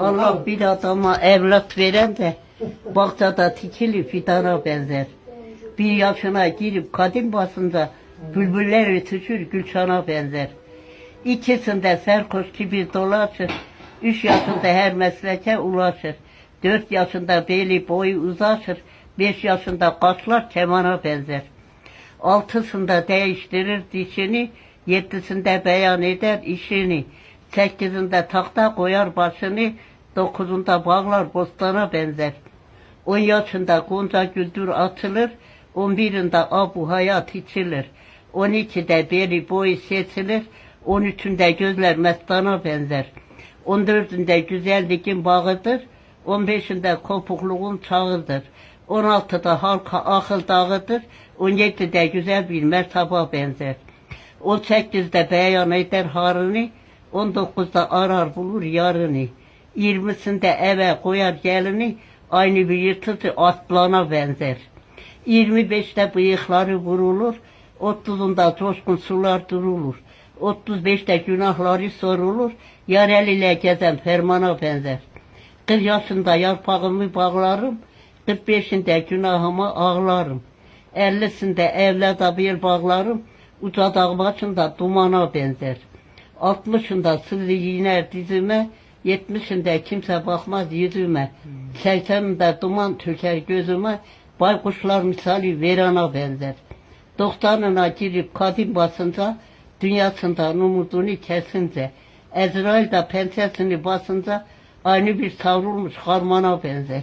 Allah bir adama evlat veren de bahçada tikili fidana benzer. Bir yaşına girip kadim basında bülbüller ötüşür gülşana benzer. İkisinde serkoş gibi dolaşır. Üç yaşında her mesleke ulaşır. Dört yaşında beli boyu uzaşır. Beş yaşında kaşlar kemana benzer. Altısında değiştirir dişini, yedisinde beyan eder işini. Sekizinde takta koyar başını, dokuzunda bağlar bostana benzer. On yaşında gonca güldür atılır, on birinde abu hayat içilir. On ikide beri boyu sesilir, on üçünde gözler mestana benzer. On dördünde güzelliğin bağıdır, on beşinde kopukluğun çağıdır. On altıda halka akıl dağıdır, on yedide güzel bir mertaba benzer. On sekizde beyan eder harini, 19'da arar bulur yarını. 20'sinde eve koyar gelini aynı bir yırtıdır atlana benzer. 25'te bıyıkları vurulur. 30'unda coşkun sular durulur. 35'te günahları sorulur. Yar el ile gezen fermana benzer. 40 yaşında yarpağımı bağlarım. 45'inde günahımı ağlarım. 50'sinde evlada bir bağlarım. Uca dağ başında dumana benzer.'' Altmışında sızı iner dizime, yetmişinde kimse bakmaz yüzüme. Sekseninde duman tüker gözüme, baykuşlar misali verana benzer. Doktoruna girip kadim basınca, dünyasından umudunu kesince, Ezrail de pensesini basınca, aynı bir savrulmuş harmana benzer.